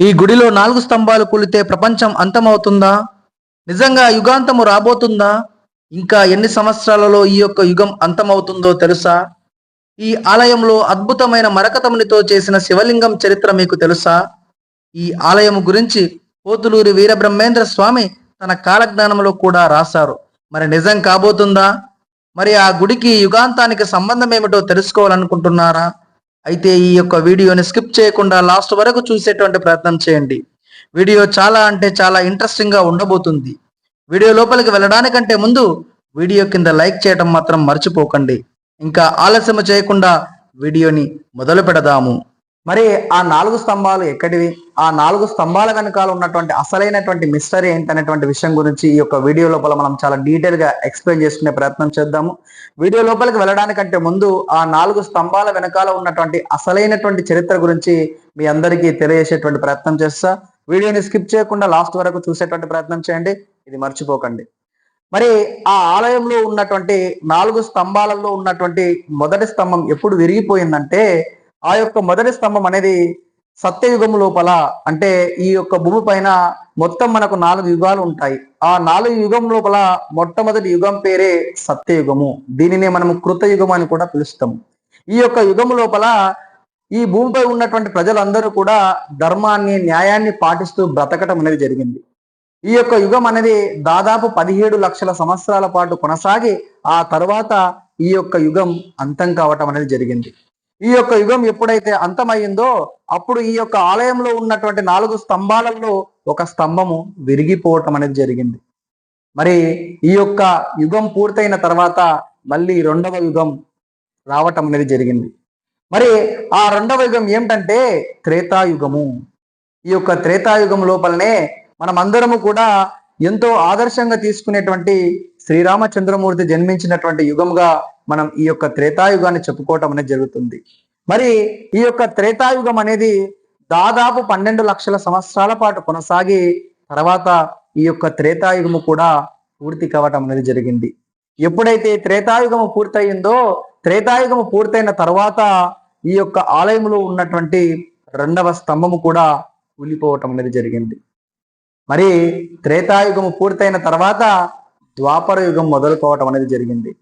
ఈ గుడిలో నాలుగు స్తంభాలు కూలితే ప్రపంచం అంతమవుతుందా? నిజంగా యుగాంతము రాబోతుందా? ఇంకా ఎన్ని సంవత్సరాలలో ఈ యొక్క యుగం అంతమవుతుందో తెలుసా? ఈ ఆలయంలో అద్భుతమైన మరకతమునితో చేసిన శివలింగం చరిత్ర మీకు తెలుసా? ఈ ఆలయం గురించి పోతులూరి వీరబ్రహ్మేంద్ర స్వామి తన కాలజ్ఞానంలో కూడా రాశారు. మరి నిజం కాబోతుందా? మరి ఆ గుడికి యుగాంతానికి సంబంధం ఏమిటో తెలుసుకోవాలనుకుంటున్నారా? అయితే ఈ యొక్క వీడియోని స్కిప్ చేయకుండా లాస్ట్ వరకు చూసేటువంటి ప్రయత్నం చేయండి. వీడియో చాలా అంటే చాలా ఇంట్రెస్టింగ్గా ఉండబోతుంది. వీడియో లోపలికి వెళ్ళడానికంటే ముందు వీడియో కింద లైక్ చేయడం మాత్రం మర్చిపోకండి. ఇంకా ఆలస్యం చేయకుండా వీడియోని మొదలు పెడదాము. మరి ఆ నాలుగు స్తంభాలు ఎక్కడివి? ఆ నాలుగు స్తంభాల వెనకాల ఉన్నటువంటి అసలైనటువంటి మిస్టరీ ఏంటనేటువంటి విషయం గురించి ఈ యొక్క వీడియో లోపల మనం చాలా డీటెయిల్గా ఎక్స్ప్లెయిన్ చేసుకునే ప్రయత్నం చేద్దాము. వీడియో లోపలికి వెళ్ళడానికంటే ముందు ఆ నాలుగు స్తంభాల వెనకాల ఉన్నటువంటి అసలైనటువంటి చరిత్ర గురించి మీ అందరికీ తెలియజేసేటువంటి ప్రయత్నం చేస్తా. వీడియోని స్కిప్ చేయకుండా లాస్ట్ వరకు చూసేటువంటి ప్రయత్నం చేయండి. ఇది మర్చిపోకండి. మరి ఆ ఆలయంలో ఉన్నటువంటి నాలుగు స్తంభాలలో ఉన్నటువంటి మొదటి స్తంభం ఎప్పుడు విరిగిపోయిందంటే ఆ యొక్క మొదటి స్తంభం అనేది సత్యయుగం లోపల అంటే ఈ యొక్క భూమి పైన మొత్తం మనకు నాలుగు యుగాలు ఉంటాయి. ఆ నాలుగు యుగం లోపల మొట్టమొదటి యుగం పేరే సత్యయుగము. దీనినే మనం కృతయుగం అని కూడా పిలుస్తాము ఈ యొక్క యుగం లోపల ఈ భూమిపై ఉన్నటువంటి ప్రజలందరూ కూడా ధర్మాన్ని న్యాయాన్ని పాటిస్తూ బ్రతకటం అనేది జరిగింది. ఈ యొక్క యుగం అనేది దాదాపు పదిహేడు లక్షల సంవత్సరాల పాటు కొనసాగి ఆ తర్వాత ఈ యొక్క యుగం అంతం కావటం అనేది జరిగింది. ఈ యొక్క యుగం ఎప్పుడైతే అంతమయ్యిందో అప్పుడు ఈ యొక్క ఆలయంలో ఉన్నటువంటి నాలుగు స్తంభాలలో ఒక స్తంభము విరిగిపోవటం అనేది జరిగింది. మరి ఈ యొక్క యుగం పూర్తయిన తర్వాత మళ్ళీ రెండవ యుగం రావటం అనేది జరిగింది. మరి ఆ రెండవ యుగం ఏమిటంటే త్రేతాయుగము. ఈ యొక్క త్రేతాయుగం లోపలనే మనమందరము కూడా ఎంతో ఆదర్శంగా తీసుకునేటువంటి శ్రీరామచంద్రమూర్తి జన్మించినటువంటి యుగంగా మనం ఈ యొక్క త్రేతాయుగాన్ని చెప్పుకోవటం అనేది జరుగుతుంది. మరి ఈ యొక్క త్రేతాయుగం అనేది దాదాపు పన్నెండు లక్షల సంవత్సరాల పాటు కొనసాగి తర్వాత ఈ యొక్క త్రేతాయుగము కూడా పూర్తి కావటం అనేది జరిగింది. ఎప్పుడైతే త్రేతాయుగము పూర్తయిందో త్రేతాయుగము పూర్తయిన తర్వాత ఈ యొక్క ఆలయంలో ఉన్నటువంటి రెండవ స్తంభము కూడా కూలిపోవటం అనేది జరిగింది. మరి త్రేతాయుగము పూర్తయిన తర్వాత ద్వాపర యుగం మొదలుకోవటం అనేది జరిగింది.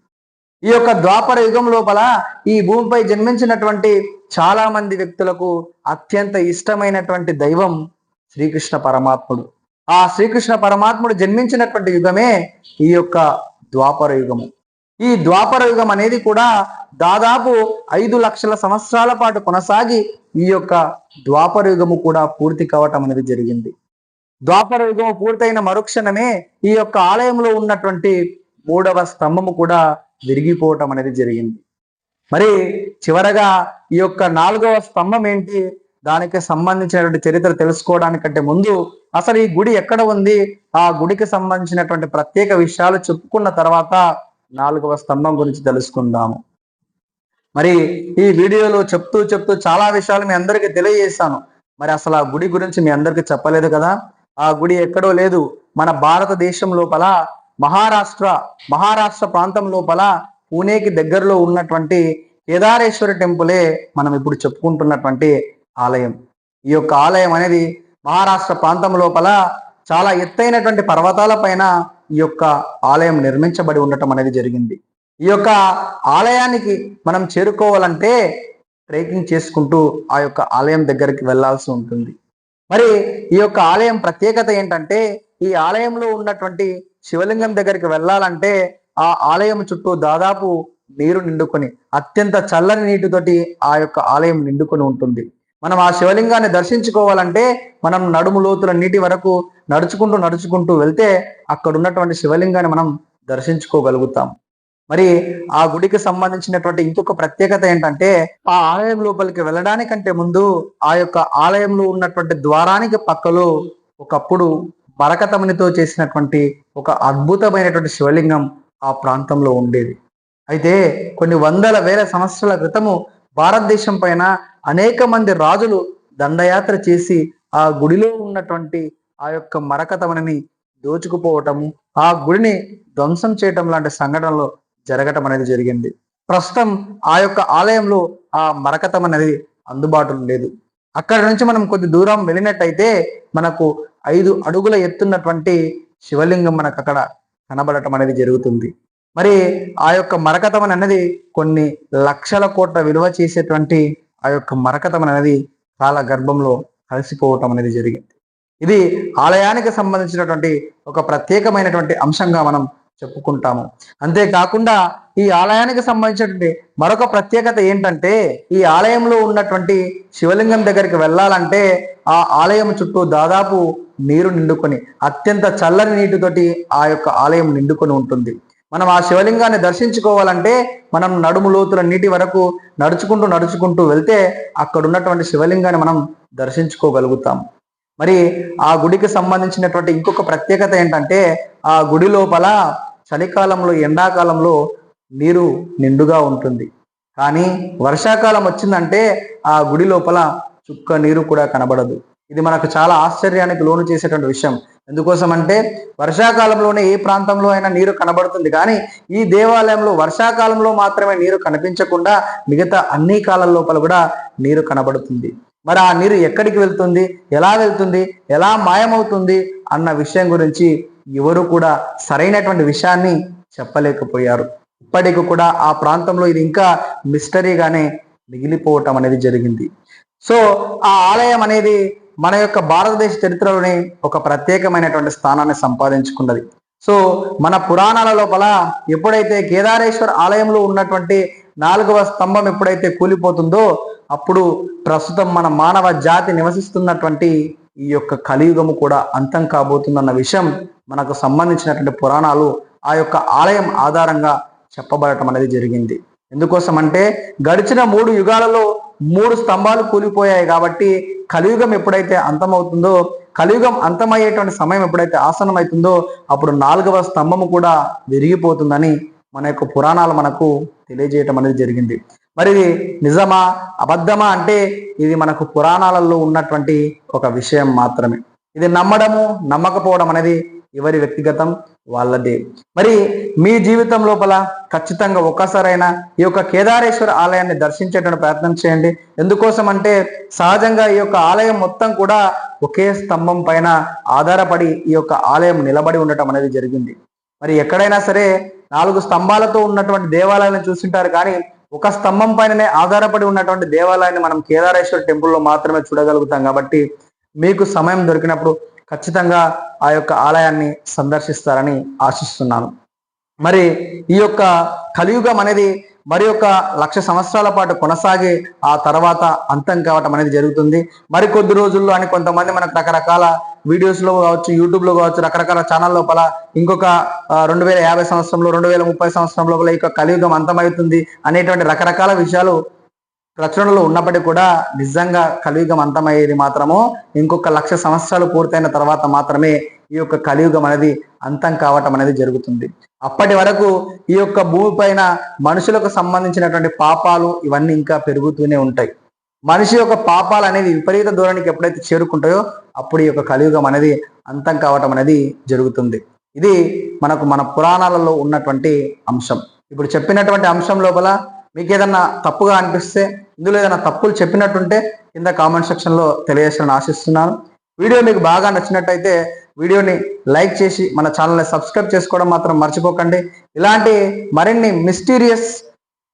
ఈ యొక్క ద్వాపర యుగం లోపల ఈ భూమిపై జన్మించినటువంటి చాలా మంది వ్యక్తులకు అత్యంత ఇష్టమైనటువంటి దైవం శ్రీకృష్ణ పరమాత్ముడు. ఆ శ్రీకృష్ణ పరమాత్ముడు జన్మించినటువంటి యుగమే ఈ యొక్క ద్వాపర యుగము ఈ ద్వాపర యుగం అనేది కూడా దాదాపు ఐదు లక్షల సంవత్సరాల పాటు కొనసాగి ఈ యొక్క ద్వాపర యుగము కూడా పూర్తి కావటం అనేది జరిగింది. ద్వాపర యుగము పూర్తయిన మరుక్షణమే ఈ యొక్క ఆలయంలో ఉన్నటువంటి మూడవ స్తంభము కూడా విరిగిపోవటం అనేది జరిగింది. మరి చివరగా ఈ యొక్క నాలుగవ స్తంభం ఏంటి? దానికి సంబంధించినటువంటి చరిత్ర తెలుసుకోవడానికంటే ముందు అసలు ఈ గుడి ఎక్కడ ఉంది? ఆ గుడికి సంబంధించినటువంటి ప్రత్యేక విషయాలు చెప్పుకున్న తర్వాత నాలుగవ స్తంభం గురించి తెలుసుకుందాము. మరి ఈ వీడియోలో చెప్తూ చెప్తూ చాలా విషయాలు మీ అందరికీ తెలియజేశాను. మరి అసలు ఆ గుడి గురించి మీ అందరికీ చెప్పలేదు కదా? ఆ గుడి ఎక్కడో లేదు. మన భారతదేశం లోపల మహారాష్ట్ర మహారాష్ట్ర ప్రాంతం లోపల పూణేకి దగ్గరలో ఉన్నటువంటి కేదారేశ్వర టెంపులే మనం ఇప్పుడు చెప్పుకుంటున్నటువంటి ఆలయం. ఈ యొక్క ఆలయం అనేది మహారాష్ట్ర ప్రాంతం లోపల చాలా ఎత్తైనటువంటి పర్వతాల పైన ఈ యొక్క ఆలయం నిర్మించబడి ఉండటం అనేది జరిగింది. ఈ యొక్క ఆలయానికి మనం చేరుకోవాలంటే ట్రెక్కింగ్ చేసుకుంటూ ఆ యొక్క ఆలయం దగ్గరికి వెళ్ళాల్సి ఉంటుంది. మరి ఈ యొక్క ఆలయం ప్రత్యేకత ఏంటంటే ఈ ఆలయంలో ఉన్నటువంటి శివలింగం దగ్గరికి వెళ్ళాలంటే ఆ ఆలయం చుట్టూ దాదాపు నీరు నిండుకొని అత్యంత చల్లని నీటితోటి ఆ యొక్క ఆలయం నిండుకొని ఉంటుంది. మనం ఆ శివలింగాన్ని దర్శించుకోవాలంటే మనం నడుము లోతుల నీటి వరకు నడుచుకుంటూ నడుచుకుంటూ వెళ్తే అక్కడ ఉన్నటువంటి శివలింగాన్ని మనం దర్శించుకోగలుగుతాం. మరి ఆ గుడికి సంబంధించినటువంటి ఇంకొక ప్రత్యేకత ఏంటంటే ఆ ఆలయం లోపలికి వెళ్ళడానికంటే ముందు ఆ యొక్క ఆలయంలో ఉన్నటువంటి ద్వారానికి పక్కలో ఒకప్పుడు బరకతమునితో చేసినటువంటి ఒక అద్భుతమైనటువంటి శివలింగం ఆ ప్రాంతంలో ఉండేది. అయితే కొన్ని వందల వేల సంవత్సరాల క్రితము భారతదేశం పైన అనేక మంది రాజులు దండయాత్ర చేసి ఆ గుడిలో ఉన్నటువంటి ఆ యొక్క మరకతమని దోచుకుపోవటము ఆ గుడిని ధ్వంసం చేయటం లాంటి సంఘటనలు జరగటం అనేది జరిగింది. ప్రస్తుతం ఆ యొక్క ఆలయంలో ఆ మరకతం అనేది అందుబాటులో లేదు. అక్కడ నుంచి మనం కొద్ది దూరం వెళ్ళినట్టయితే మనకు ఐదు అడుగుల ఎత్తున్నటువంటి శివలింగం మనకు అక్కడ కనబడటం అనేది జరుగుతుంది. మరి ఆ యొక్క మరకతం అనేది కొన్ని లక్షల కోట్ల విలువ చేసేటువంటి ఆ యొక్క మరకతం అనేది కాల గర్భంలో కలిసిపోవటం అనేది జరిగింది. ఇది ఆలయానికి సంబంధించినటువంటి ఒక ప్రత్యేకమైనటువంటి అంశంగా మనం చెప్పుకుంటాము. అంతేకాకుండా ఈ ఆలయానికి సంబంధించినటువంటి మరొక ప్రత్యేకత ఏంటంటే ఈ ఆలయంలో ఉన్నటువంటి శివలింగం దగ్గరికి వెళ్ళాలంటే ఆ ఆలయం చుట్టూ దాదాపు నీరు నిండుకొని అత్యంత చల్లని నీటితోటి ఆ యొక్క ఆలయం నిండుకొని ఉంటుంది. మనం ఆ శివలింగాన్ని దర్శించుకోవాలంటే మనం నడుము లోతుల నీటి వరకు నడుచుకుంటూ నడుచుకుంటూ వెళ్తే అక్కడ ఉన్నటువంటి శివలింగాన్ని మనం దర్శించుకోగలుగుతాం. మరి ఆ గుడికి సంబంధించినటువంటి ఇంకొక ప్రత్యేకత ఏంటంటే ఆ గుడి లోపల చలికాలంలో ఎండాకాలంలో నీరు నిండుగా ఉంటుంది. కానీ వర్షాకాలం వచ్చిందంటే ఆ గుడి లోపల చుక్క నీరు కూడా కనబడదు. ఇది మనకు చాలా ఆశ్చర్యానికి లోను చేసేటువంటి విషయం. ఎందుకోసం అంటే వర్షాకాలంలోనే ఏ ప్రాంతంలో అయినా నీరు కనబడుతుంది. కానీ ఈ దేవాలయంలో వర్షాకాలంలో మాత్రమే నీరు కనిపించకుండా మిగతా అన్ని కాలం లోపల కూడా నీరు కనబడుతుంది. మరి ఆ నీరు ఎక్కడికి వెళ్తుంది? ఎలా వెళ్తుంది? ఎలా మాయమవుతుంది? అన్న విషయం గురించి ఎవరు కూడా సరైనటువంటి విషయాన్ని చెప్పలేకపోయారు. ఇప్పటికి కూడా ఆ ప్రాంతంలో ఇది ఇంకా మిస్టరీగానే మిగిలిపోవటం అనేది జరిగింది. సో ఆ ఆలయం అనేది మన యొక్క భారతదేశ చరిత్రలోనే ఒక ప్రత్యేకమైనటువంటి స్థానాన్ని సంపాదించుకున్నది. సో మన పురాణాల లోపల ఎప్పుడైతే కేదారేశ్వర్ ఆలయంలో ఉన్నటువంటి నాలుగవ స్తంభం ఎప్పుడైతే కూలిపోతుందో అప్పుడు ప్రస్తుతం మన మానవ జాతి నివసిస్తున్నటువంటి ఈ యొక్క కలియుగము కూడా అంతం కాబోతుందన్న విషయం మనకు సంబంధించినటువంటి పురాణాలు ఆ యొక్క ఆలయం ఆధారంగా చెప్పబడటం అనేది జరిగింది. ఎందుకోసం అంటే గడిచిన మూడు యుగాలలో మూడు స్తంభాలు కూలిపోయాయి కాబట్టి కలియుగం ఎప్పుడైతే అంతమవుతుందో కలియుగం అంతమయ్యేటువంటి సమయం ఎప్పుడైతే ఆసనం అవుతుందో అప్పుడు నాలుగవ స్తంభము కూడా విరిగిపోతుందని మన యొక్క పురాణాలు మనకు తెలియజేయటం అనేది జరిగింది. మరి ఇది నిజమా? అబద్ధమా? అంటే ఇది మనకు పురాణాలలో ఉన్నటువంటి ఒక విషయం మాత్రమే. ఇది నమ్మడము నమ్మకపోవడం అనేది ఎవరి వ్యక్తిగతం? వాళ్ళదే. మరి మీ జీవితం లోపల ఖచ్చితంగా ఒక్కసారైనా ఈ యొక్క కేదారేశ్వర ఆలయాన్ని దర్శించేటువంటి ప్రయత్నం చేయండి. ఎందుకోసం అంటే సహజంగా ఈ యొక్క ఆలయం మొత్తం కూడా ఒకే స్తంభం పైన ఆధారపడి ఈ యొక్క ఆలయం నిలబడి ఉండటం అనేది జరిగింది. మరి ఎక్కడైనా సరే నాలుగు స్తంభాలతో ఉన్నటువంటి దేవాలయాలను చూసింటారు కానీ ఒక స్తంభం పైననే ఆధారపడి ఉన్నటువంటి దేవాలయాన్ని మనం కేదారేశ్వర టెంపుల్లో మాత్రమే చూడగలుగుతాం కాబట్టి మీకు సమయం దొరికినప్పుడు ఖచ్చితంగా ఆ యొక్క ఆలయాన్ని సందర్శిస్తారని ఆశిస్తున్నాను. మరి ఈ యొక్క కలియుగం అనేది మరి ఒక లక్ష సంవత్సరాల పాటు కొనసాగి ఆ తర్వాత అంతం కావటం అనేది జరుగుతుంది. మరి కొద్ది రోజుల్లో అని కొంతమంది మనకు రకరకాల వీడియోస్లో కావచ్చు యూట్యూబ్లో కావచ్చు రకరకాల ఛానల్ లోపల ఇంకొక రెండు వేల యాభై సంవత్సరంలో రెండు వేల ముప్పై సంవత్సరం లోపల ఈ యొక్క కలియుగం అంతమవుతుంది అనేటువంటి రకరకాల విషయాలు ప్రచురణలో ఉన్నప్పటికీ కూడా నిజంగా కలియుగం అంతమయ్యేది మాత్రము ఇంకొక లక్ష సంవత్సరాలు పూర్తయిన తర్వాత మాత్రమే ఈ యొక్క కలియుగం అనేది అంతం కావటం అనేది జరుగుతుంది. అప్పటి వరకు ఈ యొక్క భూమి పైన మనుషులకు సంబంధించినటువంటి పాపాలు ఇవన్నీ ఇంకా పెరుగుతూనే ఉంటాయి. మనిషి యొక్క పాపాలు అనేది విపరీత దూరానికి ఎప్పుడైతే చేరుకుంటాయో అప్పుడు ఈ యొక్క కలియుగం అనేది అంతం కావటం అనేది జరుగుతుంది. ఇది మనకు మన పురాణాలలో ఉన్నటువంటి అంశం. ఇప్పుడు చెప్పినటువంటి అంశం లోపల మీకు ఏదన్నా తప్పుగా అనిపిస్తే ఇందులో ఏదైనా తప్పులు చెప్పినట్టుంటే కింద కామెంట్ సెక్షన్లో తెలియజేయాలని ఆశిస్తున్నాను. వీడియో మీకు బాగా నచ్చినట్టయితే వీడియోని లైక్ చేసి మన ఛానల్ని సబ్స్క్రైబ్ చేసుకోవడం మాత్రం మర్చిపోకండి. ఇలాంటి మరిన్ని మిస్టీరియస్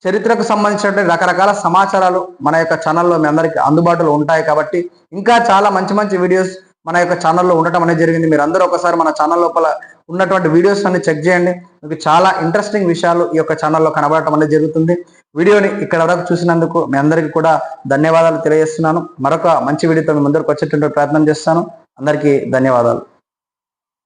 చరిత్రకు సంబంధించినటువంటి రకరకాల సమాచారాలు మన యొక్క ఛానల్లో మీ అందరికి అందుబాటులో ఉంటాయి కాబట్టి ఇంకా చాలా మంచి మంచి వీడియోస్ మన యొక్క ఛానల్లో ఉండటం అనేది జరిగింది. మీరు అందరూ ఒకసారి మన ఛానల్ లోపల ఉన్నటువంటి వీడియోస్ అన్ని చెక్ చేయండి. మీకు చాలా ఇంట్రెస్టింగ్ విషయాలు ఈ యొక్క ఛానల్లో కనబడటం అనేది జరుగుతుంది. వీడియోని ఇక్కడ వరకు చూసినందుకు మీ అందరికీ కూడా ధన్యవాదాలు తెలియజేస్తున్నాను. మరొక మంచి వీడియోతో మీ ముందరకు వచ్చేటువంటి ప్రయత్నం చేస్తాను. అందరికీ ధన్యవాదాలు.